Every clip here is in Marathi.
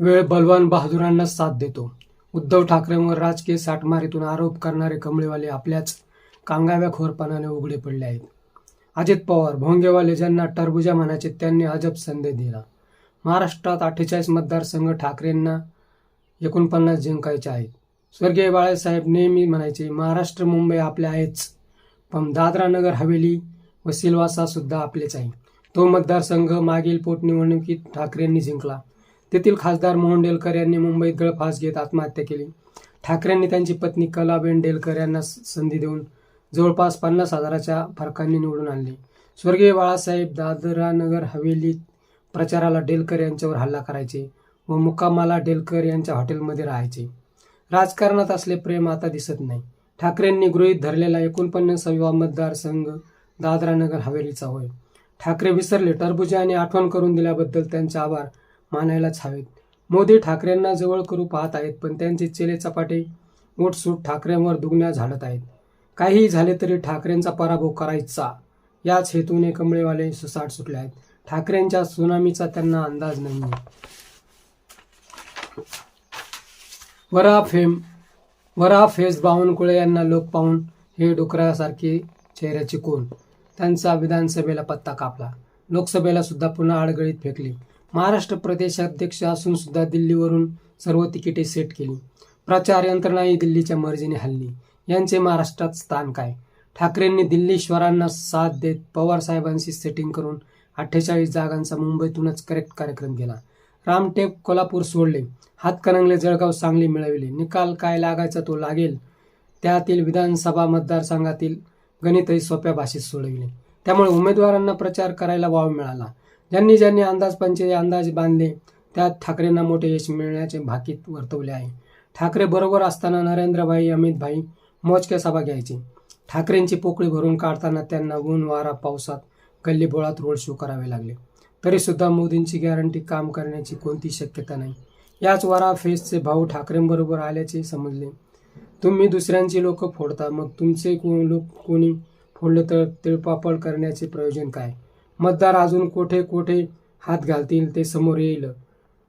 वेळ बलवान बहादुरांना साथ देतो. उद्धव ठाकरेंवर राजकीय साठमारीतून आरोप करणारे कमळेवाले आपल्याच कांगाव्या खोरपणाने उघडे पडले आहेत. अजित पवार भोंगेवाले ज्यांना टरबुजा म्हणायचे त्यांनी अजब संदेश दिला. महाराष्ट्रात अठ्ठेचाळीस मतदारसंघ ठाकरेंना एकोणपन्नास जिंकायचे आहेत. स्वर्गीय बाळासाहेब नेहमी म्हणायचे महाराष्ट्र मुंबई आपले आहेच पण दादरा नगर हवेली व सिल्वासा सुद्धा आपलेच आहे. तो मतदारसंघ मागील पोटनिवडणुकीत ठाकरेंनी जिंकला. तेथील खासदार मोहन डेलकर यांनी मुंबईत गळफास घेत आत्महत्या केली. ठाकरेंनी त्यांची पत्नी कलाबेन डेलकर यांना संधी देऊन जवळपास पन्नास हजाराच्या फरकांनी निवडून आणले. स्वर्गीय बाळासाहेब दादरा नगर हवेलीत प्रचाराला डेलकर यांच्यावर हल्ला करायचे व मुक्कामाला डेलकर यांच्या हॉटेलमध्ये राहायचे. राजकारणात असले प्रेम आता दिसत नाही. ठाकरेंनी गृहीत धरलेला एकोणपन्नासावा मतदारसंघ दादरा नगर हवेलीचा होय. ठाकरे विसरले टरबुजे आणि आठवण करून दिल्याबद्दल त्यांचे आभार मानायलाच हवेत. मोदी ठाकरेंना जवळ करू पाहत आहेत पण त्यांचे चेले चपाटे ओटसूट ठाकरेंवर दुगण्या झाडत आहेत. काहीही झाले तरी ठाकरेंचा पराभव करायचा. याच हेतूने कमळेवाले सुसाट सुटले आहेत. ठाकरेंच्या सुनामीचा त्यांना अंदाज नाही वरा फेम वरा फेस बावनकुळे यांना लोक पाहून हे डुकरासारखे चेहऱ्याची कोण? त्यांचा विधानसभेला पत्ता कापला. लोकसभेला सुद्धा पुन्हा आडगळीत फेकली. महाराष्ट्र प्रदेशाध्यक्ष असून सुद्धा दिल्लीवरून सर्व तिकिटे सेट केली. प्रचार यंत्रणाही दिल्लीच्या मर्जीने हल्ली. यांचे महाराष्ट्रात स्थान काय? ठाकरेंनी दिल्लीश्वरांना साथ देत पवार साहेबांशी सेटिंग करून अठ्ठेचाळीस जागांचा मुंबईतूनच करेक्ट कार्यक्रम केला. रामटेक कोल्हापूर सोडले. हातकणंगले जळगाव सांगली मिळविले. निकाल काय लागायचा तो लागेल? त्यातील विधानसभा मतदारसंघातील गणितही सोप्या भाषेत सोडविले. त्यामुळे उमेदवारांना प्रचार करायला वाव मिळाला. ज्यांनी ज्यांनी अंदाजपंचे अंदाज बांधले त्यात ठाकरेंना मोठे यश मिळण्याचे भाकीत वर्तवले आहे. ठाकरे बरोबर असताना नरेंद्रभाई अमितभाई मोजक्या सभा घ्यायचे. ठाकरेंची पोकळी भरून काढताना त्यांना ऊन वारा पावसात गल्लीबोळात रोड शो करावे लागले. तरीसुद्धा मोदींची गॅरंटी काम करण्याची कोणती शक्यता नाही. याच वारा फेसचे भाऊ ठाकरेंबरोबर आल्याचे समजले. तुम्ही दुसऱ्यांची लोक फोडता मग तुमचे को लोक कोणी फोडले तर तिळपापड करण्याचे प्रयोजन काय? मतदार अजून कोठे कोठे हात घालतील ते समोर येईल.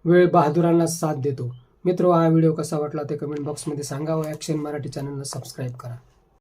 वेळ बहादुरांना साथ देतो. मित्र हा व्हिडिओ कसा वाटला ते कमेंट बॉक्समध्ये सांगा व ॲक्शन मराठी चॅनलला सबस्क्राईब करा.